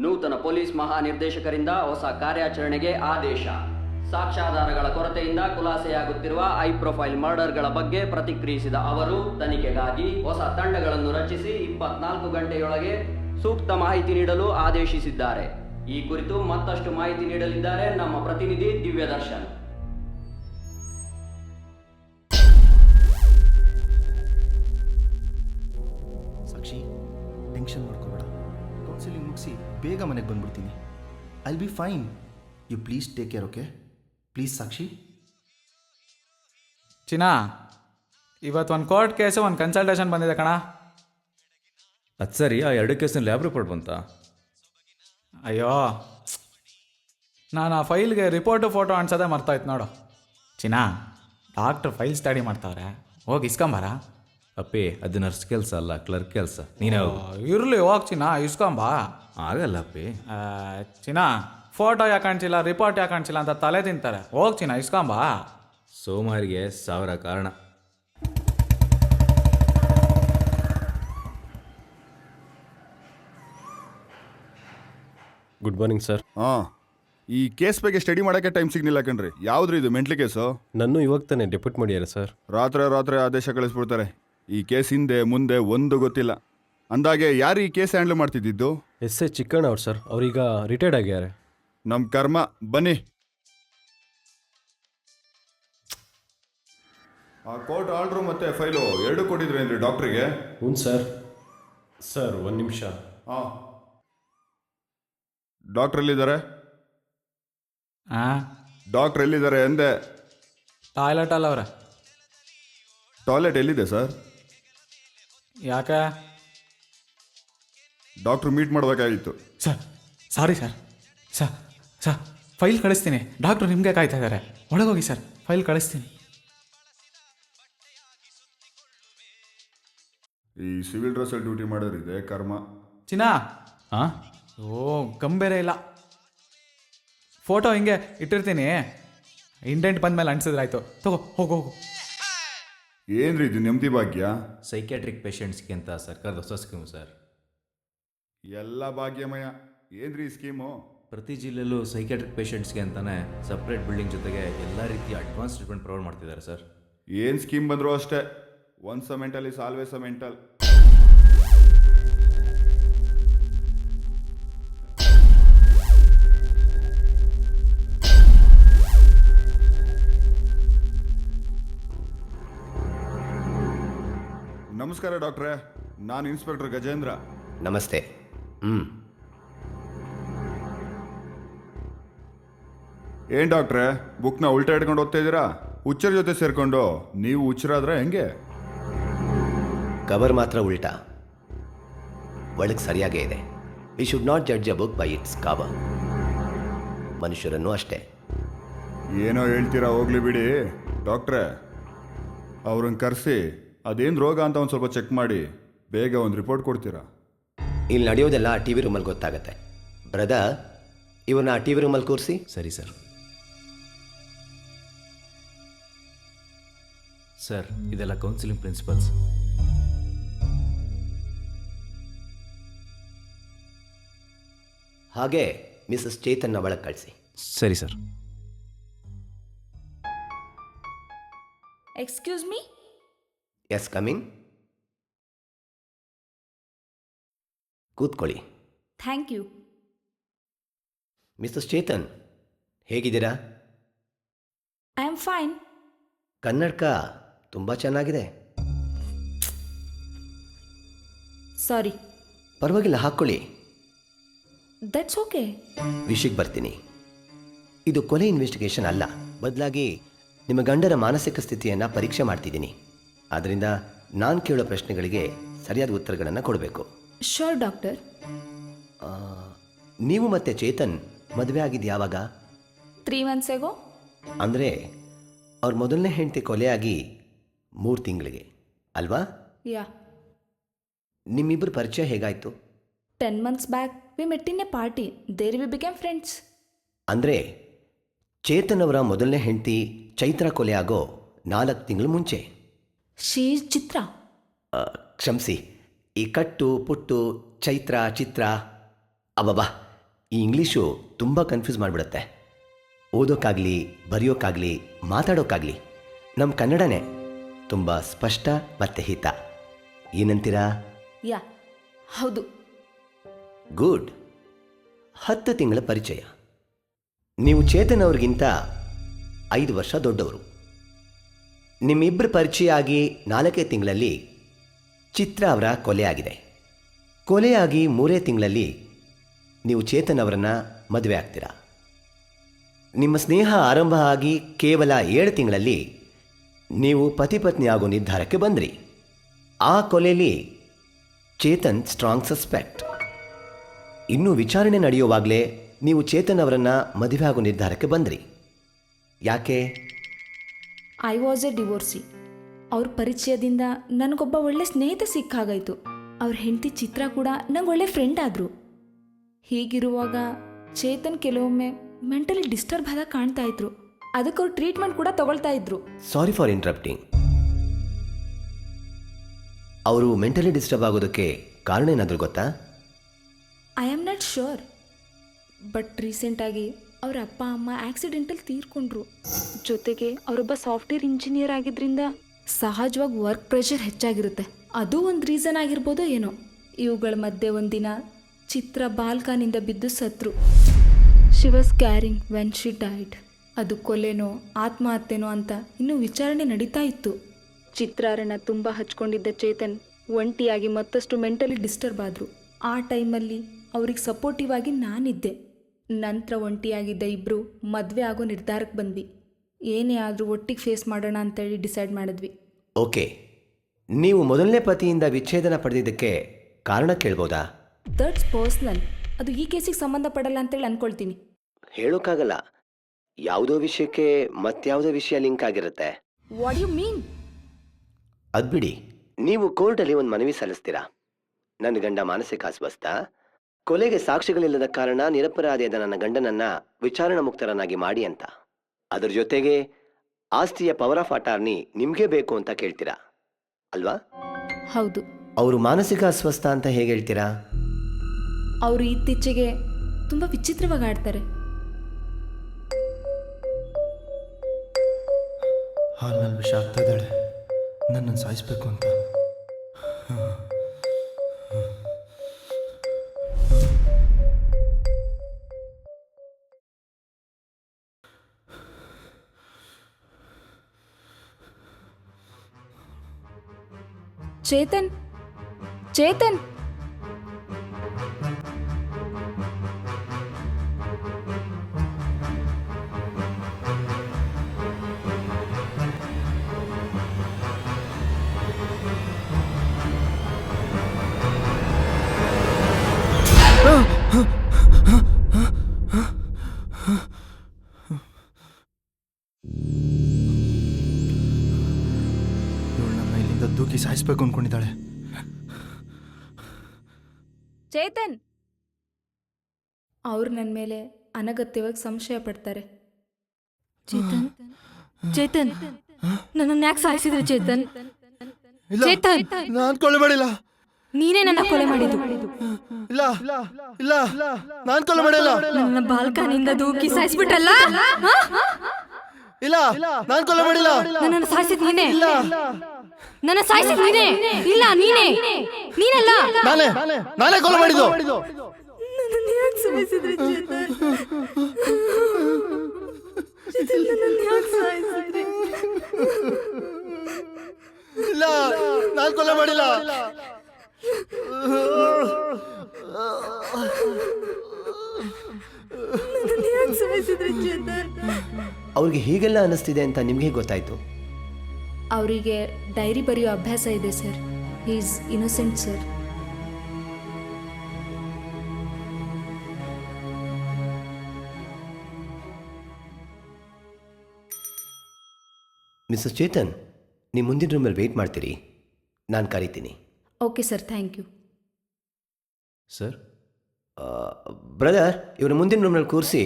ನೂತನ ಪೊಲೀಸ್ ಮಹಾನಿರ್ದೇಶಕರಿಂದ ಹೊಸ ಕಾರ್ಯಾಚರಣೆಗೆ ಆದೇಶ. ಸಾಕ್ಷ್ಯಾಧಾರಗಳ ಕೊರತೆಯಿಂದ ಖುಲಾಸೆಯಾಗುತ್ತಿರುವ ಹೈ ಪ್ರೊಫೈಲ್ ಮರ್ಡರ್ಗಳ ಬಗ್ಗೆ ಪ್ರತಿಕ್ರಿಯಿಸಿದ ಅವರು, ತನಿಖೆಗಾಗಿ ಹೊಸ ತಂಡಗಳನ್ನು ರಚಿಸಿ ಇಪ್ಪತ್ನಾಲ್ಕು ಗಂಟೆಯೊಳಗೆ ಸೂಕ್ತ ಮಾಹಿತಿ ನೀಡಲು ಆದೇಶಿಸಿದ್ದಾರೆ. ಈ ಕುರಿತು ಮತ್ತಷ್ಟು ಮಾಹಿತಿ ನೀಡಲಿದ್ದಾರೆ ನಮ್ಮ ಪ್ರತಿನಿಧಿ ದಿವ್ಯದರ್ಶನ್. ಸಾಕ್ಷಿ, ಟೆನ್ಷನ್ ಕೌನ್ಸಿಲಿಂಗ್ ಮುಗಿಸಿ ಬೇಗ ಮನೆಗೆ ಬಂದ್ಬಿಡ್ತೀನಿ. I'll be fine you please take care okay please Sakshi. ಚಿನಾ ಇವತ್ತು ಒಂದು ಕೋರ್ಟ್ ಕೇಸು ಒಂದು ಕನ್ಸಲ್ಟೇಷನ್ ಬಂದಿದೆ ಕಣ. ಅದು ಸರಿ ಆ ಎರಡು ಕೇಸಿನ ಲ್ಯಾಬ್ ರಿಪೋರ್ಟ್ ಬಂತ? ಅಯ್ಯೋ. ನಾನು ಆ ಫೈಲ್ಗೆ ರಿಪೋರ್ಟು ಫೋಟೋ ಅನ್ಸೋದೇ ಮರ್ತಾಯ್ತು ನೋಡು. ಚಿನಾ ಡಾಕ್ಟ್ರ್ ಫೈಲ್ ಸ್ಟಡಿ ಮಾಡ್ತಾವ್ರೆ. ಹೋಗಿ ಇಸ್ಕೊಂಬಾರ? ಅಪ್ಪಿ ಅದು ನರ್ಸ್ ಕೆಲಸ ಅಲ್ಲ ಕ್ಲರ್ಕ್ ಕೆಲಸ. ನೀನೇ ಹೋಗು ಇರಲಿ ಹೋಗ್ತೀನಾ ಚಿನ್ನ ಇಸ್ಕೊಂಬಾ. ಆಗಲ್ಲ ಚಿನಾ ಚಿನ್ನ ಫೋಟೋ ಯಾಕೆ ಕಾಣಿಸಿಲ್ಲ ರಿಪೋರ್ಟ್ ಯಾಕೆ ಕಾಣಿಸಿಲ್ಲ ಅಂತ ತಲೆ ತಿಂತಾರೆ. ಹೋಗಿ ಚಿನ್ನ ಇಸ್ಕೊಂಬಾ. ಸೋಮಾರಿಗೆ ಸಾವಿರ ಕಾರಣ. ಗುಡ್ ಮಾರ್ನಿಂಗ್ ಸರ್ ಹಾಂ ಈ ಕೇಸ್ ಬಗ್ಗೆ ಸ್ಟಡಿ ಮಾಡೋಕ್ಕೆ ಟೈಮ್ ಸಿಗ್ನಿಲ್ಲ ಕಣ್ರಿ. ಯಾವ್ದ್ರಿ ಇದು ಮೆಂಟ್ಲಿ ಕೇಸು? ನನ್ನ ಇವಾಗ ತಾನೇ ಡೆಪ್ಯೂಟ್ ಮಾಡ್ಯಾರ ಸರ್ ರಾತ್ರಿ ರಾತ್ರಿ ಆದೇಶ ಕಳಿಸ್ಬಿಡ್ತಾರೆ. ಈ ಕೇಸ್ ಹಿಂದೆ ಮುಂದೆ ಒಂದು ಗೊತ್ತಿಲ್ಲ. ಅಂದಾಗೆ ಯಾರು ಈ ಕೇಸ್ ಹ್ಯಾಂಡಲ್ ಮಾಡ್ತಿದ್ದಿದ್ದು? ಎಸ್ ಎ ಚಿಕ್ಕಣ್ಣ ಅವ್ರು ಸರ್ ಅವರೀಗ ರಿಟೈರ್ಡ್ ಆಗ್ಯಾರೆ ನಮ್ಮ ಕರ್ಮ ಬನ್ನಿ. ಆ ಕೋರ್ಟ್ ಆರ್ಡ್ರು ಮತ್ತೆ ಫೈಲು ಎರಡು ಕೊಟ್ಟಿದ್ರು ಏನ್ರಿ ಡಾಕ್ಟ್ರಿಗೆ? ಹ್ಞೂ ಸರ್. ಸರ್ ಒಂದು ನಿಮಿಷ. ಹಾಂ ಡಾಕ್ಟ್ರ್ ಎಲ್ಲಿದ್ದಾರೆ? ಹಾಂ ಡಾಕ್ಟ್ರ್ ಎಲ್ಲಿದ್ದಾರೆ ಎಂದೆ? ಟಾಯ್ಲೆಟ್ ಅಲ್ಲ ಅವರ. ಟಾಯ್ಲೆಟ್ ಎಲ್ಲಿದೆ ಸರ್? ಯಾಕೆ? ಡಾಕ್ಟ್ರು ಮೀಟ್ ಮಾಡಬೇಕಾಗಿತ್ತು. Sir sorry sir. Sir sir file ಕಳಿಸ್ತೀನಿ. ಡಾಕ್ಟ್ರು ನಿಮಗೆ ಕಾಯ್ತಾ ಇದ್ದಾರೆ. ಒಳಗೋಗಿ ಸರ್ ಫೈಲ್ ಕಳಿಸ್ತೀನಿ. ಈ ಸಿವಿಲ್ ಡ್ರೆಸ್ಸಲ್ಲಿ ಡ್ಯೂಟಿ ಮಾಡೋರಿದೆ ಕರ್ಮ. ಚಿನ್ನ? ಹಾಂ ಓ ಗಂಬೇರೆ ಇಲ್ಲ. ಫೋಟೋ ಹಿಂಗೆ ಇಟ್ಟಿರ್ತೀನಿ. ಇಂಡೆಂಟ್ ಬಂದ್ಮೇಲೆ ಅನ್ಸಿದ್ರಾಯ್ತು. ತಗೋ ಹೋಗು ಹೋಗು. ಏನ್ರಿ ಇದು ನೆಮ್ಮದಿ ಭಾಗ್ಯ? ಸೈಕ್ಯಾಟ್ರಿಕ್ ಪೇಷಂಟ್ಸ್ಗೆ ಅಂತ ಸರ್ಕಾರದ ಹೊಸ ಸ್ಕೀಮು ಸರ್. ಎಲ್ಲ ಭಾಗ್ಯಮಯ. ಏನ್ರಿ ಈ ಸ್ಕೀಮು ಪ್ರತಿ ಜಿಲ್ಲೆಯಲ್ಲೂ ಸೈಕ್ಯಾಟ್ರಿಕ್ ಪೇಷಂಟ್ಸ್ಗೆ ಅಂತಾನೆ ಸಪ್ರೇಟ್ ಬಿಲ್ಡಿಂಗ್ ಜೊತೆಗೆ ಎಲ್ಲ ರೀತಿಯ ಅಡ್ವಾನ್ಸ್ ಟ್ರೀಟ್ಮೆಂಟ್ ಪ್ರೊವೈಡ್ ಮಾಡ್ತಿದ್ದಾರೆ ಸರ್. ಏನ್ ಸ್ಕೀಮ್ ಬಂದರೂ ಅಷ್ಟೇ. Once a mental is always a mental ನಮಸ್ಕಾರ ಡಾಕ್ಟ್ರೇ. ನಾನು ಇನ್ಸ್ಪೆಕ್ಟರ್ ಗಜೇಂದ್ರ. ನಮಸ್ತೆ. ಹ್ಞೂ ಏನ್ ಡಾಕ್ಟ್ರೆ? ಬುಕ್ನ ಉಲ್ಟಾ ಇಟ್ಕೊಂಡು ಓದ್ತಾ ಇದ್ದೀರಾ? ಹುಚ್ಚರ ಜೊತೆ ಸೇರ್ಕೊಂಡು ನೀವು ಹುಚ್ಚರಾದ್ರೆ ಹೆಂಗೆ? ಕವರ್ ಮಾತ್ರ ಉಲ್ಟಾ. ಒಳಗೆ ಸರಿಯಾಗೇ ಇದೆ. We should not judge a book by its cover ಮನುಷ್ಯರನ್ನು ಅಷ್ಟೇ. ಏನೋ ಹೇಳ್ತೀರಾ ಹೋಗ್ಲಿ ಬಿಡಿ. ಡಾಕ್ಟ್ರೆ ಅವ್ರನ್ನ ಕರೆಸಿ ಅದೇನು ರೋಗ ಅಂತ ಒಂದು ಸ್ವಲ್ಪ ಚೆಕ್ ಮಾಡಿ. ಬೇಗ ಒಂದು ರಿಪೋರ್ಟ್ ಕೊಡ್ತೀರಾ? ಇಲ್ಲಿ ನಡೆಯೋದೆಲ್ಲ ಟಿ ವಿ ರೂಮಲ್ಲಿ ಗೊತ್ತಾಗತ್ತೆ. ಬ್ರದರ್ ಆ ಟಿ ವಿ ರೂಮಲ್ಲಿ ಕೂರಿಸಿ. ಸರಿ ಸರ್. ಸರ್ ಇದೆಲ್ಲ ಕೌನ್ಸಿಲಿಂಗ್ ಪ್ರಿನ್ಸಿಪಲ್ಸ್ ಹಾಗೆ ಮಿಸಸ್ ಚೇತನ್ನ ಒಳಗೆ ಕಳಿಸಿ. ಸರಿ sir. Excuse me yes coming ಕೂತ್ಕೊಳ್ಳಿ. Thank you. ಮಿಸ್ಟರ್ ಚೇತನ್ ಹೇಗಿದ್ದೀರಾ? I am fine. ಕನ್ನಡಕ ತುಂಬ ಚೆನ್ನಾಗಿದೆ. ಸಾರಿ. ಪರವಾಗಿಲ್ಲ ಹಾಕ್ಕೊಳ್ಳಿ. ದಟ್ಸ್ ಓಕೆ ವಿಷಯಕ್ಕೆ ಬರ್ತೀನಿ. ಇದು ಕೊಲೆ ಇನ್ವೆಸ್ಟಿಗೇಷನ್ ಅಲ್ಲ ಬದಲಾಗಿ ನಿಮ್ಮ ಗಂಡನ ಮಾನಸಿಕ ಸ್ಥಿತಿಯನ್ನು ಪರೀಕ್ಷೆ ಮಾಡ್ತಿದ್ದೀನಿ. ಆದ್ದರಿಂದ ನಾನು ಕೇಳೋ ಪ್ರಶ್ನೆಗಳಿಗೆ ಸರಿಯಾದ ಉತ್ತರಗಳನ್ನು ಕೊಡಬೇಕು. ಶೋರ್ ಡಾಕ್ಟರ್ ನೀವು ಮತ್ತೆ ಚೇತನ್ ಮದುವೆ ಆಗಿದ್ದು ಯಾವಾಗ? ತ್ರೀ ಮಂತ್ಸ್ ಎಗೋ ಅಂದರೆ ಅವ್ರ ಮೊದಲನೇ ಹೆಂಡತಿ ಕೊಲೆಯಾಗಿ ಮೂರು ತಿಂಗಳಿಗೆ ಅಲ್ವಾ? ಯಾ ನಿಮ್ಮಿಬ್ಬರ ಪರಿಚಯ ಹೇಗಾಯಿತು? Ten months back we met in a party there we became friends ಅಂದರೆ ಚೇತನ್ ಅವರ ಮೊದಲನೇ ಹೆಂಡತಿ ಚೈತ್ರ ಕೊಲೆ ಆಗೋ ನಾಲ್ಕು ತಿಂಗಳು ಮುಂಚೆ? ಶೀ ಚಿತ್ರ ಆ, ಕ್ಷಮಿಸಿ. ಈ ಕಟ್ಟು ಪುಟ್ಟು ಚೈತ್ರ ಚಿತ್ರ ಅಬ್ಬಬ್ಬಾ ಈ ಇಂಗ್ಲೀಷು ತುಂಬ ಕನ್ಫ್ಯೂಸ್ ಮಾಡಿಬಿಡುತ್ತೆ. ಓದೋಕ್ಕಾಗಲಿ ಬರೆಯೋಕ್ಕಾಗಲಿ ಮಾತಾಡೋಕ್ಕಾಗಲಿ ನಮ್ಮ ಕನ್ನಡನೇ ತುಂಬ ಸ್ಪಷ್ಟ ಮತ್ತು ಹಿತ. ಏನಂತೀರಾ? ಯಾ ಹೌದು. ಗುಡ್. ಹತ್ತು ತಿಂಗಳ ಪರಿಚಯ. ನೀವು ಚೇತನ್ ಅವ್ರಿಗಿಂತ ಐದು ವರ್ಷ ದೊಡ್ಡವರು. ನಿಮ್ಮಿಬ್ಬರ ಪರಿಚಯ ಆಗಿ ನಾಲ್ಕೇ ತಿಂಗಳಲ್ಲಿ ಚಿತ್ರ ಅವರ ಕೊಲೆಯಾಗಿದೆ. ಕೊಲೆಯಾಗಿ ಮೂರೇ ತಿಂಗಳಲ್ಲಿ ನೀವು ಚೇತನ್ ಅವರನ್ನು ಮದುವೆ ಆಗ್ತೀರಾ? ನಿಮ್ಮ ಸ್ನೇಹ ಆರಂಭ ಆಗಿ ಕೇವಲ ಏಳು ತಿಂಗಳಲ್ಲಿ ನೀವು ಪತಿ ಪತ್ನಿ ಆಗೋ ನಿರ್ಧಾರಕ್ಕೆ ಬಂದ್ರಿ. ಆ ಕೊಲೆಯಲ್ಲಿ ಚೇತನ್ ಸ್ಟ್ರಾಂಗ್ ಸಸ್ಪೆಕ್ಟ್ ಇನ್ನು ವಿಚಾರಣೆ ನಡೆಯುವಾಗಲೇ ನೀವು ಚೇತನ್ ಅವರನ್ನು ಮದುವೆ ಆಗೋ ನಿರ್ಧಾರಕ್ಕೆ ಬಂದ್ರಿ. ಯಾಕೆ? ಐ ವಾಸ್ ಎ ಡಿವೋರ್ಸಿ ಅವ್ರ ಪರಿಚಯದಿಂದ ನನಗೊಬ್ಬ ಒಳ್ಳೆ ಸ್ನೇಹಿತ ಸಿಕ್ಕಾಗಾಯ್ತು. ಅವ್ರ ಹೆಂಡತಿ ಚಿತ್ರ ಕೂಡ ನಂಗೆ ಒಳ್ಳೆ ಫ್ರೆಂಡ್ ಆದರು. ಹೀಗಿರುವಾಗ ಚೇತನ್ ಕೆಲವೊಮ್ಮೆ ಮೆಂಟಲಿ ಡಿಸ್ಟರ್ಬ್ ಆದಾಗ ಕಾಣ್ತಾ ಇದ್ರು. ಅದಕ್ಕೆ ಅವ್ರು ಟ್ರೀಟ್ಮೆಂಟ್ ಕೂಡ ತಗೊಳ್ತಾ ಇದ್ರು. ಸಾರಿ ಫಾರ್ ಇಂಟ್ರಪ್ಟಿಂಗ್ ಅವರು ಮೆಂಟಲಿ ಡಿಸ್ಟರ್ಬ್ ಆಗೋದಕ್ಕೆ ಕಾರಣ ಏನಾದರೂ ಗೊತ್ತಾ? I am not sure but ರೀಸೆಂಟಾಗಿ ಅವರ ಅಪ್ಪ ಅಮ್ಮ ಆಕ್ಸಿಡೆಂಟಲ್ಲಿ ತೀರ್ಕೊಂಡ್ರು. ಜೊತೆಗೆ ಅವರೊಬ್ಬ ಸಾಫ್ಟ್ವೇರ್ ಇಂಜಿನಿಯರ್ ಆಗಿದ್ರಿಂದ ಸಹಜವಾಗಿ ವರ್ಕ್ ಪ್ರೆಷರ್ ಹೆಚ್ಚಾಗಿರುತ್ತೆ. ಅದು ಒಂದು ರೀಸನ್ ಆಗಿರ್ಬೋದೋ ಏನೋ. ಇವುಗಳ ಮಧ್ಯೆ ಒಂದಿನ ಚಿತ್ರ ಬಾಲ್ಕನಿಂದ ಬಿದ್ದು ಸತ್ರು. She was carrying when she died ಅದು ಕೊಲೆನೋ, ಆತ್ಮಹತ್ಯೆನೋ ಅಂತ ಇನ್ನೂ ವಿಚಾರಣೆ ನಡೀತಾ ಇತ್ತು. ಚಿತ್ರಾರಣ ತುಂಬ ಹಚ್ಕೊಂಡಿದ್ದ ಚೇತನ್ ಒಂಟಿಯಾಗಿ ಮತ್ತಷ್ಟು ಮೆಂಟಲಿ ಡಿಸ್ಟರ್ಬ್ ಆದರು. ಆ ಟೈಮಲ್ಲಿ ಅವ್ರಿಗೆ ಸಪೋರ್ಟಿವ್ ಆಗಿ ನಾನಿದ್ದೆ. ನಂತರ ಒಂಟಿಯಾಗಿದ್ದ ಇಬ್ಬರು ಮದುವೆ ಆಗೋ ನಿರ್ಧಾರಕ್ಕೆ ಬಂದ್ವಿ. ಏನೇ ಆದರೂ ಒಟ್ಟಿಗೆ ಫೇಸ್ ಮಾಡೋಣ ಅಂತೇಳಿ ಡಿಸೈಡ್ ಮಾಡಿದ್ವಿ. ಓಕೆ ನೀವು ಮೊದಲನೇ ಪತಿಯಿಂದ ವಿಚ್ಛೇದನ ಪಡೆದಿದ್ದಕ್ಕೆ ಕಾರಣ ಕೇಳ್ಬೋದಾ? ದಟ್ಸ್ ಪರ್ಸ್ನಲ್ ಅದು ಈ ಕೇಸಿಗೆ ಸಂಬಂಧಪಡಲ್ಲ ಅಂತೇಳಿ ಅನ್ಕೊಳ್ತೀನಿ. ಹೇಳೋಕ್ಕಾಗಲ್ಲ. ಯಾವುದೋ ವಿಷಯಕ್ಕೆ ಮತ್ಯಾವುದೋ ವಿಷಯ ಲಿಂಕ್ ಆಗಿರುತ್ತೆ. ವಾಟ್ ಯು ಮೀನ್ ಅದ್ಬಿಡಿ ನೀವು ಕೋರ್ಟಲ್ಲಿ ಒಂದು ಮನವಿ ಸಲ್ಲಿಸ್ತೀರಾ? ನನ್ನ ಗಂಡ ಮಾನಸಿಕ ಅಸ್ವಸ್ಥ. ಕೊಲೆಗೆ ಸಾಕ್ಷಿಗಳಿಲ್ಲದ ಕಾರಣ ನಿರಪರಾಧಿಯಾದ ನನ್ನ ಗಂಡನನ್ನ ವಿಚಾರಣಾ ಮುಕ್ತರನ್ನಾಗಿ ಮಾಡಿ ಅಂತ. ಅದ್ರ ಜೊತೆಗೆ ಆಸ್ತಿಯ ಪವರ್ ಆಫ್ ಅಟಾರ್ನಿ ನಿಮ್ಗೆ ಬೇಕು ಅಂತ ಕೇಳ್ತೀರಾ? ಅಲ್ವಾ? ಹೌದು. ಅವರು ಮಾನಸಿಕ ಅಸ್ವಸ್ಥ ಅಂತ ಹೇಗೆ ಹೇಳ್ತೀರಾ? ಅವರು ಇತ್ತೀಚೆಗೆ ತುಂಬ ವಿಚಿತ್ರವಾಗಿ ಆಡ್ತಾರೆ. ಹಾಲ್ನಲ್ಲಿ ವಿಷ ಆಗ್ತಾ ಇದ್ದಾಳೆ. ನನ್ನನ್ನು ಸಾಯಿಸ್ಬೇಕು ಅಂತ. ಚೇತನ್ ಚೇತನ್ ಸಾಯಿಸ್ಬೇಕು ಅನ್ಕೊಂಡಿದ್ದಾಳೆ. ಚೇತನ್! ಅವ್ರು ನನ್ನ ಮೇಲೆ ಅನಗತ್ಯವಾಗಿ ಸಂಶಯ ಪಡ್ತಾರೆ. ಚೇತನ್ ಚೇತನ್ ನನ್ನನ್ನು ಯಾಕೆ ಸಾಯಿಸಿದ್ರೆ ಚೇತನ್. ಇಲ್ಲ ಚೇತನ್! ನಾನು ಕೊಲೆ ಮಾಡಿಲ್ಲ. ನೀನೇ ನನ್ನ ಕೊಲೆ ಮಾಡಿದ್ದು. ಇಲ್ಲ ಇಲ್ಲ ನಾನು ಕೊಲೆ ಮಾಡಿಲ್ಲ. ನನ್ನ ಬಾಲ್ಕನಿಂದ ದೂಕಿ ಸಾಯಿಸ್ಬಿಟ್ಟಲ್ಲ? ಹಾ? ಇಲ್ಲ ನಾನು ಕೊಲೆ ಮಾಡಿಲ್ಲ. ನನ್ನನ್ನು ಸಾಯಿಸಿದ್ ನೀನೇ? ನನ್ನ ಸಾಯಿಸಿ ನೀನೇ. ಇಲ್ಲ ನೀನೇ. ನೀನಲ್ಲ. ನಾನೇ. ನಾನೇ. ಕೊಲೆ ಮಾಡಿದ್ದು. ಇಲ್ಲ ನಾನು ಕೊಲೆ ಮಾಡಿಲ್ಲ. ಅವ್ರಿಗೆ ಹೀಗೆಲ್ಲ ಅನ್ನಿಸ್ತಿದೆ ಅಂತ ನಿಮಗೆ ಗೊತ್ತಾಯ್ತು? ಅವರಿಗೆ ಡೈರಿ ಬರೆಯೋ ಅಭ್ಯಾಸ ಇದೆ sir. Is innocent sir mister Chetan ನೀವು ಮುಂದಿನ ರೂಮಲ್ಲಿ ವೆಯ್ಟ್ ಮಾಡ್ತೀರಿ. ನಾನು ಕರಿತೀನಿ. Okay sir thank you sir brother ಇವರು ಮುಂದಿನ ರೂಮ್ನಲ್ಲಿ ಕೂರಿಸಿ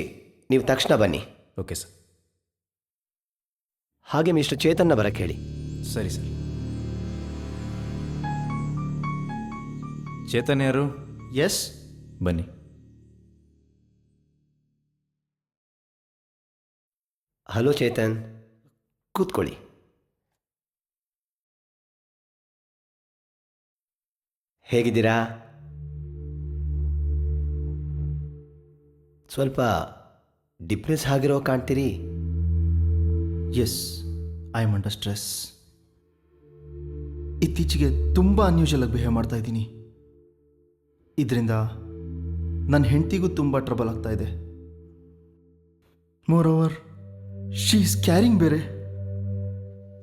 ನೀವು ತಕ್ಷಣ ಬನ್ನಿ. ಓಕೆ ಸರ್ ಹಾಗೆ ಮಿಸ್ಟರ್ ಚೇತನ್ನ ಬರಕ್ಕೆ ಹೇಳಿ. ಸರಿ ಸರ್. ಚೇತನ್ಯರು ಎಸ್. ಬನ್ನಿ. ಹಲೋ ಚೇತನ್. ಕೂತ್ಕೊಳ್ಳಿ. ಹೇಗಿದ್ದೀರಾ? ಸ್ವಲ್ಪ ಡಿಪ್ರೆಸ್ ಆಗಿರೋ ಕಾಣ್ತೀರಿ? Yes I am under stress. ಇತ್ತೀಚೆಗೆ ತುಂಬ ಅನ್ಯೂಷಲ್ ಆಗಿ ಬಿಹೇವ್ ಮಾಡ್ತಾ ಇದ್ದೀನಿ. ಇದರಿಂದ ನನ್ನ ಹೆಂಡತಿಗೂ ತುಂಬ ಟ್ರಬಲ್ ಆಗ್ತಾ ಇದೆ. Moreover she is carrying ಬೇರೆ.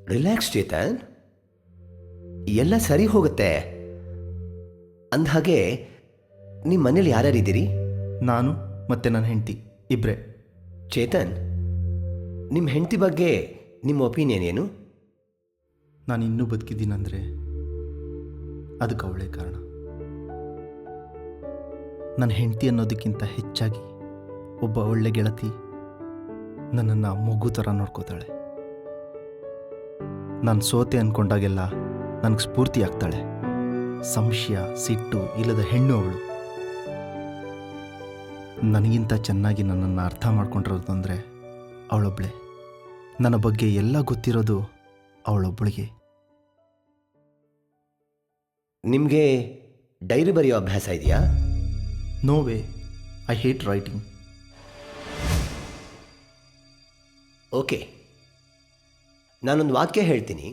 ರಿಲ್ಯಾಕ್ಸ್ ಚೇತನ್ ಎಲ್ಲ ಸರಿ ಹೋಗುತ್ತೆ. ಅಂದಹಾಗೆ ನಿಮ್ಮ ಮನೇಲಿ ಯಾರ್ಯಾರಿದ್ದೀರಿ ನಾನು ಮತ್ತೆ ನನ್ನ ಹೆಂಡತಿ ಇಬ್ಬರೇ ಚೇತನ್ ನಿಮ್ಮ ಹೆಂಡತಿ ಬಗ್ಗೆ ನಿಮ್ಮ ಒಪಿನಿಯನ್ ಏನು? ನಾನು ಇನ್ನೂ ಬದುಕಿದ್ದೀನಂದರೆ ಅದಕ್ಕೆ ಅವಳೇ ಕಾರಣ. ನನ್ನ ಹೆಂಡತಿ ಅನ್ನೋದಕ್ಕಿಂತ ಹೆಚ್ಚಾಗಿ ಒಬ್ಬ ಒಳ್ಳೆ ಗೆಳತಿ ನನ್ನನ್ನು ಮಗು ಥರ ನೋಡ್ಕೋತಾಳೆ. ನಾನು ಸೋತೆ ಅಂದ್ಕೊಂಡಾಗೆಲ್ಲ ನನಗೆ ಸ್ಫೂರ್ತಿ ಆಗ್ತಾಳೆ. ಸಂಶಯ, ಸಿಟ್ಟು ಇಲ್ಲದ ಹೆಣ್ಣು ಅವಳು. ನನಗಿಂತ ಚೆನ್ನಾಗಿ ನನ್ನನ್ನು ಅರ್ಥ ಮಾಡ್ಕೊಂಡಿರೋದು ಅಂದರೆ ಅವಳೊಬ್ಬಳೆ ನನ್ನ ಬಗ್ಗೆ ಎಲ್ಲ ಗೊತ್ತಿರೋದು ಅವಳೊಬ್ಬಳಿಗೆ. ನಿಮಗೆ ಡೈರಿ ಬರೆಯೋ ಅಭ್ಯಾಸ ಇದೆಯಾ? No way I hate writing okay ನಾನೊಂದು ವಾಕ್ಯ ಹೇಳ್ತೀನಿ.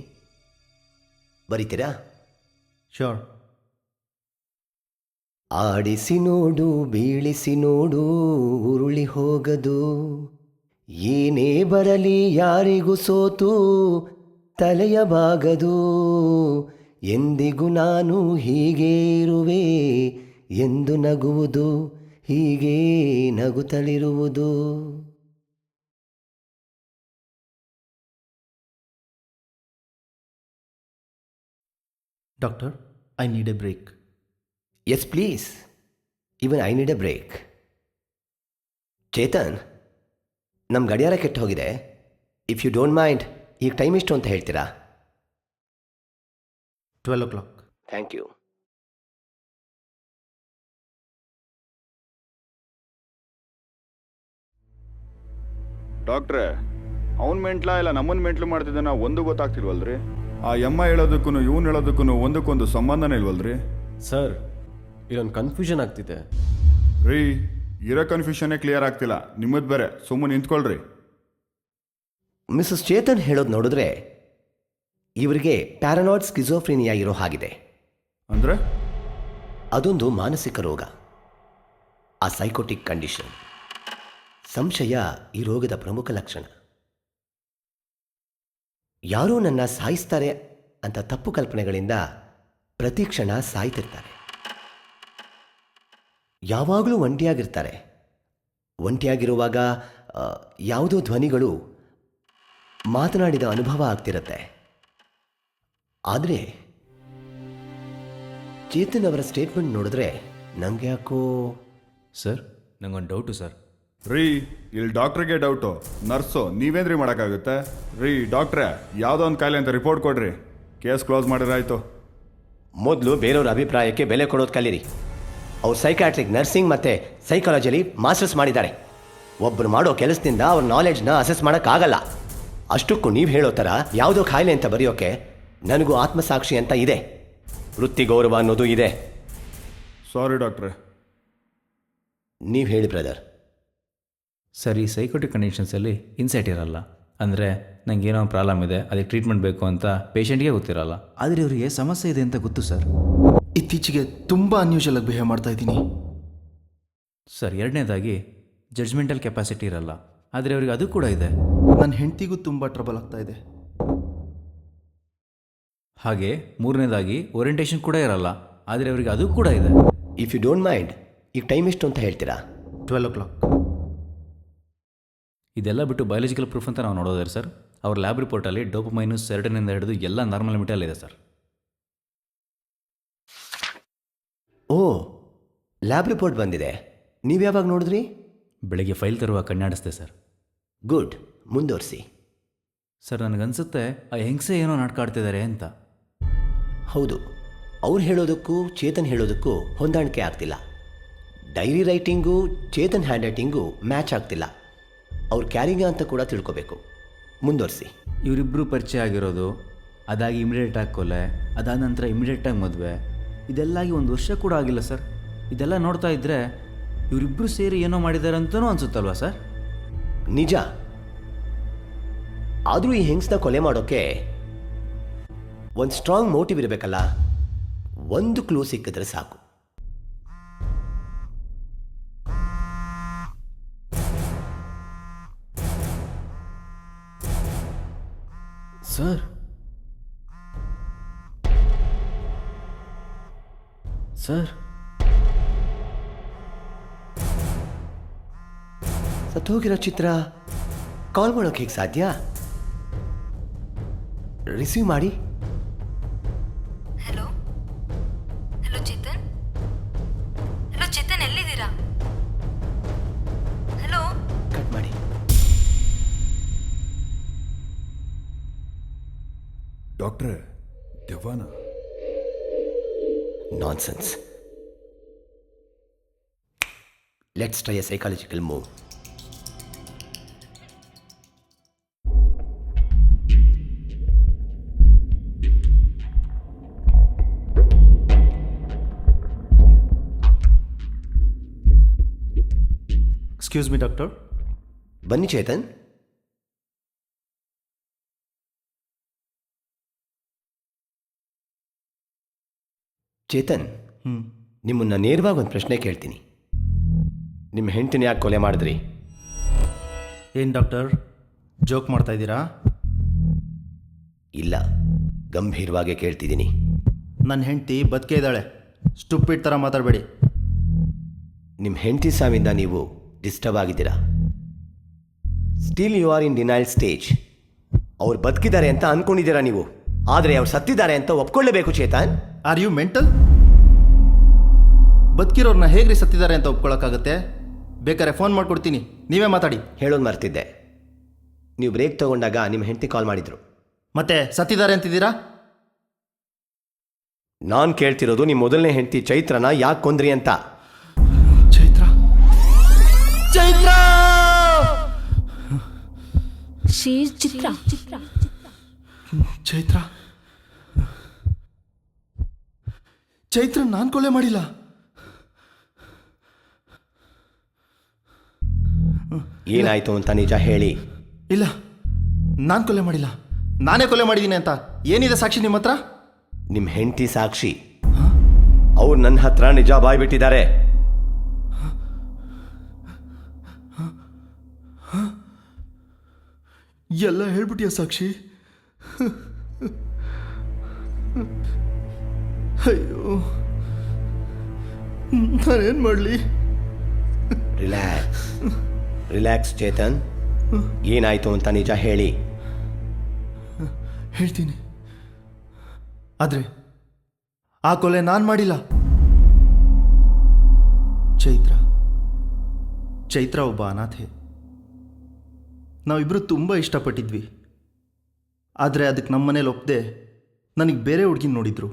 ಬರೀತೀರಾ? ಶೋರ್ ಆಡಿಸಿ ನೋಡು ಬೀಳಿಸಿ ನೋಡು ಉರುಳಿ ಹೋಗದು. ಏನೇ ಬರಲಿ ಯಾರಿಗೂ ಸೋತು ತಲೆಯ ಬಾಗದು. ಎಂದಿಗೂ ನಾನು ಹೀಗೆ ಇರುವೆ ಎಂದು ನಗುವುದು, ಹೀಗೆ ನಗುತ್ತಲಿರುವುದು. Doctor I need a break yes please even I need a break Chetan ನಮ್ಮ ಗಡಿಯಾರ ಕೆಟ್ಟು ಹೋಗಿದೆ ಇಫ್ ಯು ಡೋಂಟ್ ಮೈಂಡ್ ಈಗ ಟೈಮ್ ಎಷ್ಟು ಅಂತ ಹೇಳ್ತೀರಾ? Twelve o'clock thank you ಡಾಕ್ಟ್ರೆ ಅವನ್ ಮೆಂಟ್ಲಾ ಇಲ್ಲ ನಮ್ಮನ್ ಮೆಂಟ್ಲು ಮಾಡ್ತಿದ್ದಾನ ಒಂದು ಗೊತ್ತಾಗ್ತಿಲ್ವಲ್ರಿ? ಆ ಎಮ್ಮ ಹೇಳೋದಕ್ಕೂ ಇವನ್ ಹೇಳೋದಕ್ಕೂ ಒಂದಕ್ಕೊಂದು ಸಂಬಂಧನೇ ಇಲ್ವಲ್ರಿ? ಸರ್ ಇಲ್ಲೊಂದು ಕನ್ಫ್ಯೂಷನ್ ಆಗ್ತಿದೆ. ರೀ ಇರೋ ಕನ್ಫ್ಯೂಷನ್ನೇ ಕ್ಲಿಯರ್ ಆಗ್ತಿಲ್ಲ. ನಿಮ್ಮದು ಬೇರೆ. ಸುಮ್ಮನೆ ನಿಂತ್ಕೊಳ್ರಿ. ಮಿಸಸ್ ಚೇತನ್ ಹೇಳೋದು ನೋಡಿದ್ರೆ ಇವರಿಗೆ ಪ್ಯಾರನಾಯ್ಡ್ ಸ್ಕಿಜೋಫ್ರಿನಿಯಾ ಇರೋ ಹಾಗಿದೆ. ಅಂದ್ರೆ? ಅದೊಂದು ಮಾನಸಿಕ ರೋಗ. ಆ ಸೈಕೋಟಿಕ್ ಕಂಡೀಷನ್ ಸಂಶಯ ಈ ರೋಗದ ಪ್ರಮುಖ ಲಕ್ಷಣ. ಯಾರೋ ನನ್ನ ಸಾಯಿಸ್ತಾರೆ ಅಂತ ತಪ್ಪು ಕಲ್ಪನೆಗಳಿಂದ ಪ್ರತಿ ಕ್ಷಣ ಸಾಯ್ತಿರ್ತಾರೆ. ಯಾವಾಗಲೂ ಒಂಟಿಯಾಗಿರ್ತಾರೆ. ಒಂಟಿಯಾಗಿರುವಾಗ ಯಾವುದೋ ಧ್ವನಿಗಳು ಮಾತನಾಡಿದ ಅನುಭವ ಆಗ್ತಿರತ್ತೆ. ಆದರೆ ಚೇತನ್ ಅವರ ಸ್ಟೇಟ್ಮೆಂಟ್ ನೋಡಿದ್ರೆ ನಂಗೆ ಯಾಕೋ ಸರ್ ನಂಗೊಂದು ಡೌಟು ಸರ್ ರೀ ಇಲ್ಲಿ ಡಾಕ್ಟ್ರಿಗೆ ಡೌಟು ನರ್ಸು ನೀವೇನ್ರಿ ಮಾಡೋಕ್ಕಾಗುತ್ತೆ? ರೀ ಡಾಕ್ಟ್ರೇ ಯಾವುದೋ ಒಂದು ಕಾಯಿಲೆ ಅಂತ ರಿಪೋರ್ಟ್ ಕೊಡ್ರಿ. ಕೇಸ್ ಕ್ಲೋಸ್ ಮಾಡಿರಾಯ್ತು ಮೊದಲು ಬೇರೆಯವ್ರ ಅಭಿಪ್ರಾಯಕ್ಕೆ ಬೆಲೆ ಕೊಡೋದು ಕಲೀರಿ. ಅವ್ರು ಸೈಕ್ಯಾಟ್ರಿಕ್ ನರ್ಸಿಂಗ್ ಮತ್ತು ಸೈಕಾಲಜಿಲಿ ಮಾಸ್ಟರ್ಸ್ ಮಾಡಿದ್ದಾರೆ. ಒಬ್ಬರು ಮಾಡೋ ಕೆಲಸದಿಂದ ಅವ್ರ ನಾಲೆಡ್ಜ್ನ ಅಸೆಸ್ ಮಾಡೋಕ್ಕಾಗಲ್ಲ ಅಷ್ಟಕ್ಕೂ ನೀವು ಹೇಳೋ ಥರ ಯಾವುದೋ ಖಾಯಿಲೆ ಅಂತ ಬರೆಯೋಕೆ ನನಗೂ ಆತ್ಮಸಾಕ್ಷಿ ಅಂತ ಇದೆ. ವೃತ್ತಿ ಗೌರವ ಅನ್ನೋದು ಇದೆ. ಸಾರಿ ಡಾಕ್ಟ್ರೆ ನೀವು ಹೇಳಿ ಬ್ರದರ್ ಸರ್ ಈ ಸೈಕೋಟಿಕ್ ಕಂಡೀಷನ್ಸಲ್ಲಿ ಇನ್ಸೈಟ್ ಇರಲ್ಲ. ಅಂದರೆ ನನಗೆ ಏನೋ ಪ್ರಾಬ್ಲಮ್ ಇದೆ ಅದಕ್ಕೆ ಟ್ರೀಟ್ಮೆಂಟ್ ಬೇಕು ಅಂತ ಪೇಷಂಟ್ಗೆ ಗೊತ್ತಿರಲ್ಲ. ಆದರೆ ಇವರಿಗೆ ಸಮಸ್ಯೆ ಇದೆ ಅಂತ ಗೊತ್ತು ಸರ್ ಇತ್ತೀಚೆಗೆ ತುಂಬ ಅನ್ಯೂಷಲ್ ಆಗಿ ಬಿಹೇವ್ ಮಾಡ್ತಾ ಇದ್ದೀನಿ. ಸರ್ ಎರಡನೇದಾಗಿ ಜಡ್ಜ್ಮೆಂಟಲ್ ಕೆಪಾಸಿಟಿ ಇರಲ್ಲ. ಆದರೆ ಅವರಿಗೆ ಅದು ಕೂಡ ಇದೆ. ನನ್ನ ಹೆಂಡತಿಗೂ ತುಂಬ ಟ್ರಬಲ್ ಆಗ್ತಾ ಇದೆ. ಹಾಗೆ ಮೂರನೇದಾಗಿ ಓರಿಯಂಟೇಷನ್ ಕೂಡ ಇರಲ್ಲ ಆದರೆ ಅವರಿಗೆ ಅದು ಕೂಡ ಇದೆ. ಇಫ್ ಯು ಡೋಂಟ್ ಮೈಂಡ್ ಈಗ ಟೈಮ್ ಎಷ್ಟು ಅಂತ ಹೇಳ್ತೀರಾ? ಟ್ವೆಲ್ ಓ ಕ್ಲಾಕ್ ಇದೆಲ್ಲ ಬಿಟ್ಟು ಬಯಾಲಜಿಕಲ್ ಪ್ರೂಫ್ ಅಂತ ನಾವು ನೋಡೋದಾರೆ ಸರ್ ಅವ್ರ ಲ್ಯಾಬ್ ರಿಪೋರ್ಟಲ್ಲಿ ಡೋಪಮೈನು ಸೆರಟನಿಂದ ಹಿಡಿದು ಎಲ್ಲ ನಾರ್ಮಲ್ ಇದೆ ಸರ್. ಓ ಲ್ಯಾಬ್ ರಿಪೋರ್ಟ್ ಬಂದಿದೆ. ನೀವು ಯಾವಾಗ ನೋಡಿದ್ರಿ? ಬೆಳಗ್ಗೆ ಫೈಲ್ ತರುವ ಕಣ್ಣಾಡಿಸ್ದೆ ಸರ್. ಗುಡ್ ಮುಂದುವರಿಸಿ. ಸರ್ ನನಗನ್ಸುತ್ತೆ ಆ ಹೆಂಗಸೆ ಏನೋ ನಾಟ್ಕಾಡ್ತಿದ್ದಾರೆ ಅಂತ. ಹೌದು ಅವ್ರು ಹೇಳೋದಕ್ಕೂ ಚೇತನ್ ಹೇಳೋದಕ್ಕೂ ಹೊಂದಾಣಿಕೆ ಆಗ್ತಿಲ್ಲ. Diary writing Chetan hand writing match ಆಗ್ತಿಲ್ಲ. ಅವ್ರು ಕ್ಯಾರಿಂಗ ಅಂತ ಕೂಡ ತಿಳ್ಕೊಬೇಕು. ಮುಂದುವರಿಸಿ. ಇವರಿಬ್ಬರು ಪರಿಚಯ ಆಗಿರೋದು ಅದಾಗಿ ಇಮಿಡಿಯೇಟಾಗಿ ಕೊಲೆ ಅದಾದ ನಂತರ ಇಮಿಡಿಯೇಟಾಗಿ ಮದುವೆ ಇದೆಲ್ಲಾಗಿ ಒಂದು ವರ್ಷ ಕೂಡ ಆಗಿಲ್ಲ ಸರ್. ಇದೆಲ್ಲ ನೋಡ್ತಾ ಇದ್ದರೆ ಇವರಿಬ್ಬರು ಸೇರಿ ಏನೋ ಮಾಡಿದ್ದಾರೆ ಅಂತಲೂ ಅನಿಸುತ್ತಲ್ವಾ ಸರ್? ನಿಜ. ಆದರೂ ಈ ಹೆಂಗ್ಸ್ನ ಕೊಲೆ ಮಾಡೋಕ್ಕೆ ಒಂದು ಸ್ಟ್ರಾಂಗ್ ಮೋಟಿವ್ ಇರಬೇಕಲ್ಲ? ಒಂದು ಕ್ಲೂ ಸಿಕ್ಕಿದ್ರೆ ಸಾಕು. ಸರ್ ಸರ್ ಸತ್ತೋಗಿರೋ ಚಿತ್ರ ಕಾಲ್ ಮಾಡೋಕೆ ಹೇಗೆ ಸಾಧ್ಯ? ರಿಸೀವ್ ಮಾಡಿ. Hello? Hello Chetan? Hello Chetan ಎಲ್ಲಿದ್ದೀರಾ? ಹಲೋ? ಕಟ್ ಮಾಡಿ. ಡಾಕ್ಟ್ರೆ ದೆವ್ವನ nonsense let's try a psychological move excuse me doctor ಬನ್ನಿ ಚೇತನ್. ಚೇತನ್ ಹ್ಞೂ ನಿಮ್ಮನ್ನ ನೇರವಾಗಿ ಒಂದು ಪ್ರಶ್ನೆ ಕೇಳ್ತೀನಿ. ನಿಮ್ಮ ಹೆಂಡತಿನ ಯಾಕೆ ಕೊಲೆ ಮಾಡಿದ್ರಿ? ಏನು ಡಾಕ್ಟರ್? ಜೋಕ್ ಮಾಡ್ತಾ ಇದ್ದೀರಾ? ಇಲ್ಲ ಗಂಭೀರವಾಗೇ ಕೇಳ್ತಿದ್ದೀನಿ. ನನ್ನ ಹೆಂಡತಿ ಬದುಕೇ ಇದ್ದಾಳೆ. ಸ್ಟುಪ್ಪಿಟ್ ಥರ ಮಾತಾಡಬೇಡಿ. ನಿಮ್ಮ ಹೆಂಡತಿ ಸಾವಿಂದ ನೀವು ಡಿಸ್ಟರ್ಬ್ ಆಗಿದ್ದೀರಾ? Still you are in denial stage ಅವ್ರು ಬದುಕಿದ್ದಾರೆ ಅಂತ ಅಂದ್ಕೊಂಡಿದ್ದೀರಾ ನೀವು? ಆದರೆ ಅವ್ರು ಸತ್ತಿದ್ದಾರೆ ಅಂತ ಒಪ್ಕೊಳ್ಳೇಬೇಕು ಚೇತನ್. ಆರ್ ಯು ಮೆಂಟಲ್ ಬದುಕಿರೋರ್ನ ಹೇಗ್ರಿ ಸತ್ತಿದ್ದಾರೆ ಅಂತ ಒಪ್ಕೊಳ್ಳೋಕ್ಕಾಗತ್ತೆ ಬೇಕಾದ್ರೆ ಫೋನ್ ಮಾಡ್ಕೊಡ್ತೀನಿ. ನೀವೇ ಮಾತಾಡಿ. ಹೇಳೋದು ಮರ್ತಿದ್ದೆ. ನೀವು ಬ್ರೇಕ್ ತಗೊಂಡಾಗ ನಿಮ್ಮ ಹೆಂಡತಿ ಕಾಲ್ ಮಾಡಿದ್ರು. ಮತ್ತೆ ಸತ್ತಿದ್ದಾರೆ ಅಂತಿದ್ದೀರಾ? ನಾನು ಕೇಳ್ತಿರೋದು ನಿಮ್ಮ ಮೊದಲನೇ ಹೆಂಡತಿ ಚೈತ್ರನ ಯಾಕೆ ಕೊಂದ್ರಿ ಅಂತ. ಚೈತ್ರ. ಶೀ ಚಿತ್ರ. ಚೈತ್ರ. ಚೈತ್ರ ನಾನು ಕೊಲೆ ಮಾಡಿಲ್ಲ. ಏನಾಯ್ತು ಅಂತ ನಿಜ ಹೇಳಿ. ಇಲ್ಲ ನಾನು ಕೊಲೆ ಮಾಡಿಲ್ಲ. ನಾನೇ ಕೊಲೆ ಮಾಡಿದ್ದೀನಿ ಅಂತ ಏನಿದೆ ಸಾಕ್ಷಿ ನಿಮ್ಮ ಹತ್ರ ನಿಮ್ಮ ಹೆಂಡತಿ ಸಾಕ್ಷಿ. ಅವ್ರು ನನ್ನ ಹತ್ರ ನಿಜ ಬಾಯ್ಬಿಟ್ಟಿದ್ದಾರೆ ಎಲ್ಲ ಹೇಳ್ಬಿಟ್ಟಿಯ ಸಾಕ್ಷಿ? ಅಯ್ಯೋ. ನಾನೇನು ಮಾಡಲಿ? Relax relax Chetan. ಏನಾಯ್ತು ಅಂತ ನಿಜ ಹೇಳಿ. ಹೇಳ್ತೀನಿ. ಆದರೆ ಆ ಕೊಲೆ ನಾನು ಮಾಡಿಲ್ಲ. ಚೈತ್ರ. ಚೈತ್ರ ಒಬ್ಬ ಅನಾಥೆ. ನಾವಿಬ್ಬರು ತುಂಬ ಇಷ್ಟಪಟ್ಟಿದ್ವಿ. ಆದರೆ ಅದಕ್ಕೆ ನಮ್ಮ ಮನೇಲಿ ಒಪ್ಪದೆ ನನಗೆ ಬೇರೆ ಹುಡುಗಿನ ನೋಡಿದ್ರು.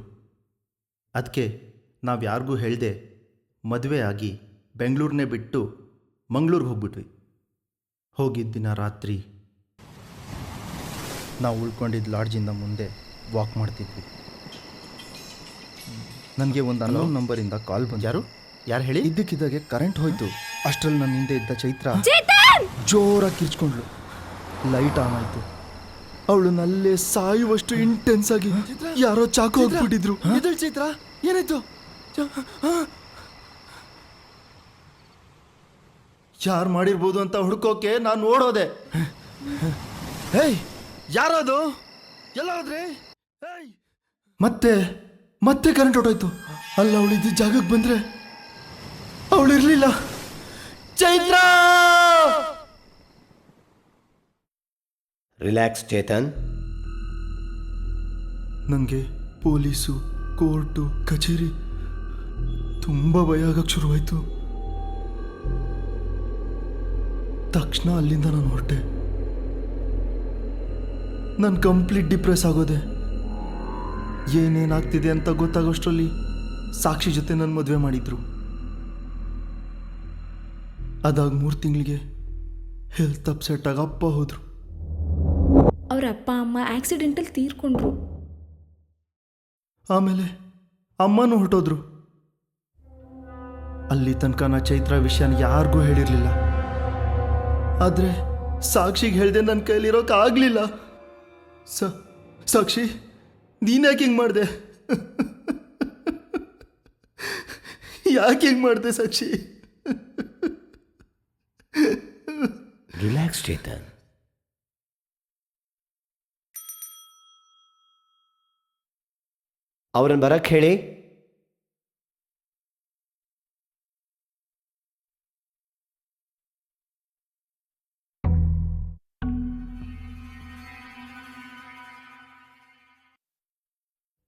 ಅದಕ್ಕೆ ನಾವು ಯಾರಿಗೂ ಹೇಳಿದೆ ಮದುವೆ ಆಗಿ ಬೆಂಗಳೂರನ್ನೇ ಬಿಟ್ಟು ಮಂಗಳೂರಿಗೆ ಹೋಗ್ಬಿಟ್ವಿ. ಹೋಗಿದ್ದ ದಿನ ರಾತ್ರಿ ನಾವು ಉಳ್ಕೊಂಡಿದ್ದ ಲಾಡ್ಜಿಂದ ಮುಂದೆ ವಾಕ್ ಮಾಡ್ತಿದ್ವಿ. ನನಗೆ ಒಂದು ಅನ್ನೋನ್ ನಂಬರಿಂದ ಕಾಲ್ ಬಂದು ಯಾರು? ಯಾರು ಹೇಳಿ? ಇದ್ದಕ್ಕಿದ್ದಾಗೆ ಕರೆಂಟ್ ಹೋಯ್ತು. ಅಷ್ಟರಲ್ಲಿ ನನ್ನ ಹಿಂದೆ ಇದ್ದ ಚೈತ್ರ! ಜೋರಾಗಿ ಕಿರ್ಚ್ಕೊಂಡ್ಳು ಲೈಟ್ ಆನ್ ಆಯ್ತು. ಅವಳು ನಲ್ಲೇ ಸಾಯುವಷ್ಟು ಇಂಟೆನ್ಸ್ ಆಗಿ ಯಾರೋ ಚಾಕು ಹೋಗ್ಬಿಟ್ಟಿದ್ರು ಚಿತ್ರ ಏನಾಯ್ತು? ಯಾರು ಮಾಡಿರ್ಬೋದು ಅಂತ ಹುಡ್ಕೋಕೆ ನಾನು ಓಡೋದೆ. ಹೇಯ್ ಯಾರದು? ಎಲ್ಲಾದ್ರೆ? ಮತ್ತೆ ಮತ್ತೆ ಕರೆಂಟ್ ಹೊಟ್ಟೋಯ್ತು ಅಲ್ಲ ಅವಳಿದ್ದ ಜಾಗಕ್ಕೆ ಬಂದ್ರೆ ಅವಳಿರ್ಲಿಲ್ಲ. ಚೈತ್ರ! ರಿಲ್ಯಾಕ್ಸ್ ಚೇತನ್ ನನಗೆ ಪೊಲೀಸು, ಕೋರ್ಟು, ಕಚೇರಿ ತುಂಬ ಭಯ ಆಗಕ್ಕೆ ಶುರುವಾಯಿತು ತಕ್ಷಣ ಅಲ್ಲಿಂದ ನಾನು ಹೊರಟೆ. ನಾನು ಕಂಪ್ಲೀಟ್ ಡಿಪ್ರೆಸ್ ಆಗೋದೆ. ಏನೇನಾಗ್ತಿದೆ ಅಂತ ಗೊತ್ತಾಗೋಷ್ಟರಲ್ಲಿ ಸಾಕ್ಷಿ ಜೊತೆ ನನ್ನ ಮದುವೆ ಮಾಡಿದ್ರು. ಅದಾಗ ಮೂರು ತಿಂಗಳಿಗೆ ಹೆಲ್ತ್ ಅಪ್ಸೆಟ್ ಆಗಿ ಅಪ್ಪ ಹೋದ್ರು. ಅವ್ರ ಅಪ್ಪ ಅಮ್ಮ ಆಕ್ಸಿಡೆಂಟಲ್ಲಿ ತೀರ್ಕೊಂಡ್ರು. ಆಮೇಲೆ ಅಮ್ಮನೂ ಹೊರಟೋದ್ರು. ಅಲ್ಲಿ ತನಕ ನಾ ಚೈತ್ರ ವಿಷಯನ ಯಾರಿಗೂ ಹೇಳಿರಲಿಲ್ಲ. ಆದರೆ ಸಾಕ್ಷಿಗೆ ಹೇಳಿದೆ ನನ್ನ ಕೈಲಿರೋಕೆ ಆಗಲಿಲ್ಲ. ಸ ಸಾಕ್ಷಿ ನೀನ್ಯಾಕೆ ಹಿಂಗೆ ಮಾಡಿದೆ? ಯಾಕೆ ಹಿಂಗೆ ಮಾಡಿದೆ ಸಾಕ್ಷಿ? ರಿಲ್ಯಾಕ್ಸ್ ಚೇತನ್ ಅವ್ರನ್ನ ಬರಕ್ಕೆ ಹೇಳಿ.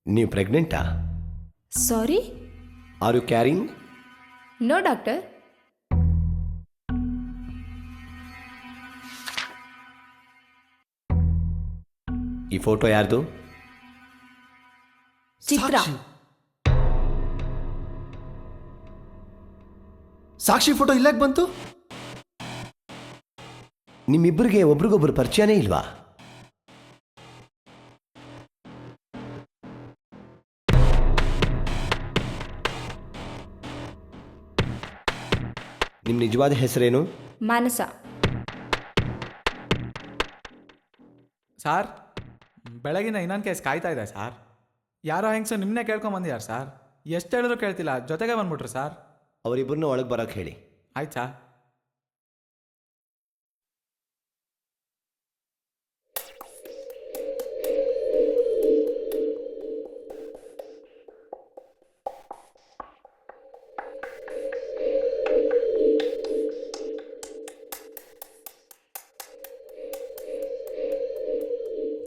ನೀವು ಪ್ರೆಗ್ನೆಂಟಾ sorry are you carrying no doctor ಈ ಫೋಟೋ ಯಾರ್ದು? ಚಿತ್ರ. ಸಾಕ್ಷಿ. ಸಾಕ್ಷಿ ಫೋಟೋ ಇಲ್ಲಾಕ್ ಬಂತು? ನಿಮ್ಮಿಬ್ಬರಿಗೆ ಒಬ್ರಿಗೊಬ್ರು ಪರಿಚಯನೇ ಇಲ್ವಾ? ನಿಮ್ಮ ನಿಜವಾದ ಹೆಸರೇನು? ಮಾನಸ. ಸಾರ್ ಬೆಳಗಿನ ಇನ್ನೊಂದು ಕೇಸ್ ಕಾಯ್ತಾ ಇದೆ ಸರ್. ಯಾರೋ ಹೆಂಗ್ಸು ನಿಮ್ಮನ್ನೇ ಕೇಳ್ಕೊಂಬಂದಿದ್ದಾರೆ ಸರ್. ಎಷ್ಟು ಹೇಳಿದ್ರು ಕೇಳ್ತಿಲ್ಲ ಜೊತೆಗೆ ಬಂದ್ಬಿಟ್ರು ಸರ್. ಅವರಿಬ್ಬರನ್ನ ಒಳಗೆ ಬರೋಕ್ಕೆ ಹೇಳಿ. ಆಯ್ತು ಸರ್.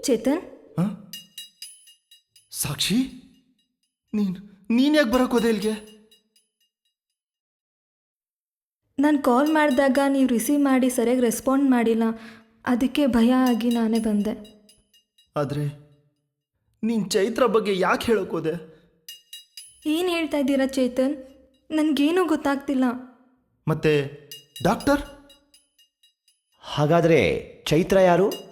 ಚೇತನ್? ಸಾಕ್ಷಿ? ನೀನು ನೀನು ಯಾಕೆ ಬರೋಕೆ ಹೋದೆ ಇಲ್ಲಿಗೆ? ನಾನು ಕಾಲ್ ಮಾಡಿದಾಗ ನೀವು ರಿಸೀವ್ ಮಾಡಿ ಸರಿಯಾಗಿ ರೆಸ್ಪಾಂಡ್ ಮಾಡಿಲ್ಲ. ಅದಕ್ಕೆ ಭಯ ಆಗಿ ನಾನೇ ಬಂದೆ. ಆದರೆ ನೀನು ಚೈತ್ರ ಬಗ್ಗೆ ಯಾಕೆ ಹೇಳೋಕೋದೆ ಏನು ಹೇಳ್ತಾ ಇದ್ದೀರಾ ಚೇತನ್? ನನಗೇನೂ ಗೊತ್ತಾಗ್ತಿಲ್ಲ. ಮತ್ತೆ ಡಾಕ್ಟರ್? ಹಾಗಾದರೆ ಚೈತ್ರ ಯಾರು?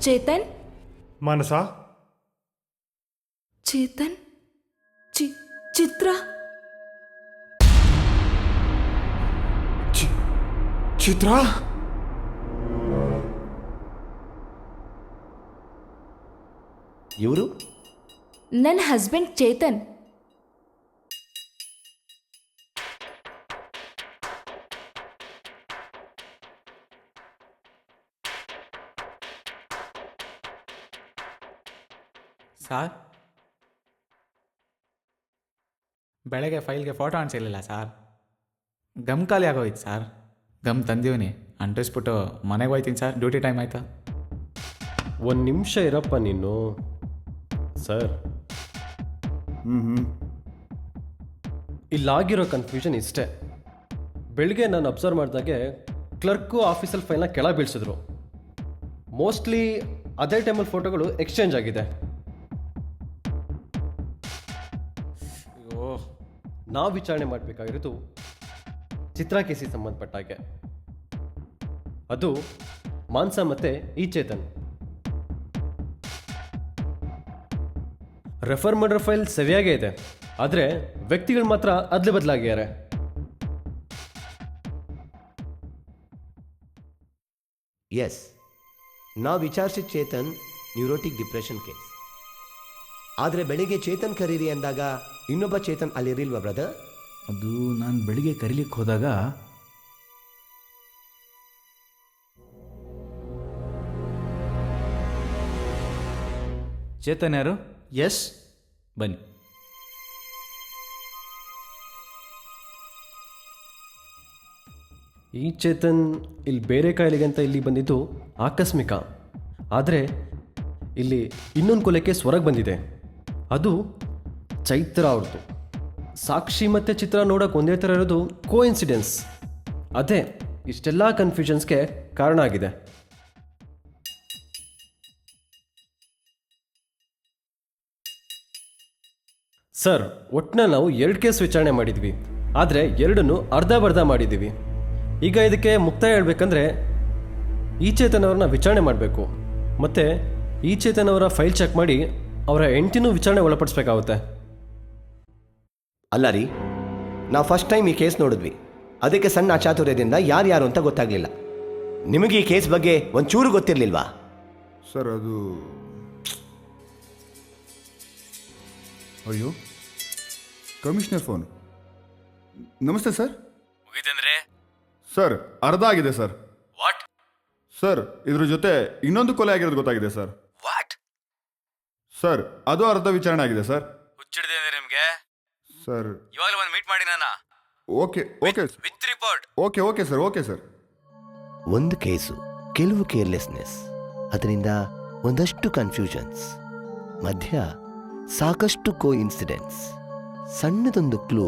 ಚೇತನ್ ಮಾನಸ ಚೇತನ್ ಚಿ ಚಿತ್ರ ಚಿತ್ರ ಇವರು ನನ್ನ ಹಸ್ಬೆಂಡ್ ಚೇತನ್ ಸಾರ್? ಬೆಳಗ್ಗೆ ಫೈಲ್ಗೆ ಫೋಟೋ ಅನ್ಸಿರಲಿಲ್ಲ ಸಾರ್. ಗಮ್ ಖಾಲಿ ಆಗೋಯ್ತು ಸರ್. ಗಮ್ ತಂದೀವಿ ಅಂಟಿಸ್ಬಿಟ್ಟು ಮನೆಗೆ ಹೋಯ್ತೀನಿ ಸರ್. ಡ್ಯೂಟಿ ಟೈಮ್ ಆಯ್ತಾ? ಒಂದು ನಿಮಿಷ ಇರಪ್ಪ ನೀನು. ಸರ್. ಹ್ಞೂ ಹ್ಞೂ ಇಲ್ಲಾಗಿರೋ ಕನ್ಫ್ಯೂಷನ್ ಇಷ್ಟೇ. ಬೆಳಿಗ್ಗೆ ನಾನು ಅಬ್ಸರ್ವ್ ಮಾಡಿದಾಗೆ ಕ್ಲರ್ಕು ಆಫೀಸಲ್ಲಿ ಫೈಲ್ನ ಕೆಳ ಬೀಳ್ಸಿದ್ರು. ಮೋಸ್ಟ್ಲಿ ಅದೇ ಟೈಮಲ್ಲಿ ಫೋಟೋಗಳು ಎಕ್ಸ್ಚೇಂಜ್ ಆಗಿದೆ. ನಾವು ವಿಚಾರಣೆ ಮಾಡಬೇಕಾಗಿರೋದು ಚಿತ್ರ ಕೇಸಿಗೆ ಸಂಬಂಧಪಟ್ಟ ಹಾಗೆ. ಅದು ಮಾನ್ಸ ಮತ್ತೆ ಈ ಚೇತನ್ ರೆಫರ್ ಮರ್ಡರ್ ಫೈಲ್ ಸರಿಯಾಗೇ ಇದೆ. ಆದರೆ ವ್ಯಕ್ತಿಗಳು ಮಾತ್ರ ಅದ್ಲು ಬದಲಾಗಿದ್ದಾರೆ. ಎಸ್ ನಾವು ವಿಚಾರಿಸಿದ ಚೇತನ್ ನ್ಯೂರೋಟಿಕ್ ಡಿಪ್ರೆಷನ್ ಕೇಸ್. ಆದರೆ ಬೆಳಿಗ್ಗೆ ಚೇತನ್ ಕರೀರಿ ಅಂದಾಗ ಇನ್ನೊಬ್ಬ ಚೇತನ್ ಅಲ್ಲಿರಿಲ್ವಾ ಬ್ರದರ್ ಅದು ನಾನು ಬೆಳಿಗ್ಗೆ ಕರೀಲಿಕ್ಕೆ ಹೋದಾಗ ಚೇತನ್ ಯಾರು? ಎಸ್ ಬನ್ನಿ. ಈ ಚೇತನ್ ಇಲ್ಲಿ ಬೇರೆ ಕಾಯಿಲೆಗೆ ಅಂತ ಇಲ್ಲಿ ಬಂದಿದ್ದು ಆಕಸ್ಮಿಕ. ಆದರೆ ಇಲ್ಲಿ ಇನ್ನೊಂದು ಕೊಲೆಗೆ ಸ್ವರಗೆ ಬಂದಿದೆ. ಅದು ಚೈತ್ರ ಅವ್ರದ್ದು. ಸಾಕ್ಷಿ ಮತ್ತು ಚಿತ್ರ ನೋಡೋಕೆ ಒಂದೇ ಥರ ಇರೋದು ಕೋ ಇನ್ಸಿಡೆನ್ಸ್ ಅದೇ, ಇಷ್ಟೆಲ್ಲ ಕನ್ಫ್ಯೂಷನ್ಸ್ಗೆ ಕಾರಣ ಆಗಿದೆ. ಸರ್ ಒಟ್ಟನ್ನ ನಾವು ಎರಡು ಕೇಸ್ ವಿಚಾರಣೆ ಮಾಡಿದ್ವಿ. ಆದರೆ ಎರಡನ್ನು ಅರ್ಧ ಬರ್ಧ ಮಾಡಿದ್ದೀವಿ. ಈಗ ಇದಕ್ಕೆ ಮುಕ್ತಾಯ ಹೇಳಬೇಕಂದ್ರೆ, ಈಚೇತನವ್ರನ್ನ ಚೇತನವ್ರನ್ನ ವಿಚಾರಣೆ ಮಾಡಬೇಕು. ಮತ್ತು ಈಚೇತನವರ ಚೇತನವರ ಫೈಲ್ ಚೆಕ್ ಮಾಡಿ ಅವರ ಹೆಂಡತಿನೂ ವಿಚಾರಣೆ ಒಳಪಡಿಸ್ಬೇಕಾಗುತ್ತೆ. ಅಲ್ಲ ರೀ ನಾವು ಫಸ್ಟ್ ಟೈಮ್ ಈ ಕೇಸ್ ನೋಡಿದ್ವಿ. ಅದಕ್ಕೆ ಸಣ್ಣ ಅಚಾತುರ್ಯದಿಂದ ಯಾರ್ಯಾರು ಅಂತ ಗೊತ್ತಾಗಲಿಲ್ಲ. ನಿಮಗೆ ಈ ಕೇಸ್ ಬಗ್ಗೆ ಒಂಚೂರು ಗೊತ್ತಿರಲಿಲ್ವಾ? ಸರ್ ಅದು ಅಯ್ಯೋ ಕಮಿಷನರ್ ಫೋನ್. ನಮಸ್ತೆ ಸರ್. ಮುಗಿದಂದ್ರೆ ಸರ್ ಅರ್ಧ ಆಗಿದೆ ಸರ್. ವಾಟ್ ಸರ್ ಇದ್ರ ಜೊತೆ ಇನ್ನೊಂದು ಕೊಲೆ ಆಗಿರೋದು ಗೊತ್ತಾಗಿದೆ ಸರ್. ವಾಟ್ ಸರ್ ಅದು ಅರ್ಧ ವಿಚಾರಣೆ ಆಗಿದೆ ಸರ್. ಸರ್. ಇವಾಗಲೇ ಒಂದು ಮೀಟ್ ಮಾಡಿ ನಾನು? Okay okay with report okay okay sir okay sir. ಒಂದು ಕೇಸು ಕೆಲವು ಕೇರ್ಲೆಸ್ನೆಸ್. ಅದರಿಂದ ಒಂದಷ್ಟು ಕನ್ಫ್ಯೂಷನ್ಸ್ ಮಧ್ಯ ಸಾಕಷ್ಟು ಕೋ ಇನ್ಸಿಡೆಂಟ್ಸ್ ಸಣ್ಣದೊಂದು ಕ್ಲೂ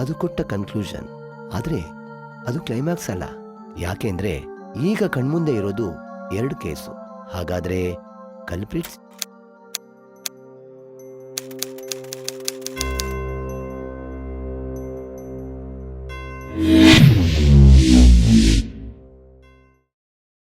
ಅದು ಕೊಟ್ಟ ಕನ್ಕ್ಲೂಷನ್ ಆದರೆ ಅದು ಕ್ಲೈಮ್ಯಾಕ್ಸ್ ಅಲ್ಲ. ಯಾಕೆಂದ್ರೆ ಈಗ ಕಣ್ಮುಂದೆ ಇರೋದು ಎರಡು ಕೇಸು. ಹಾಗಾದ್ರೆ ಕಲ್ಪ್ರಿಟ್ಸ್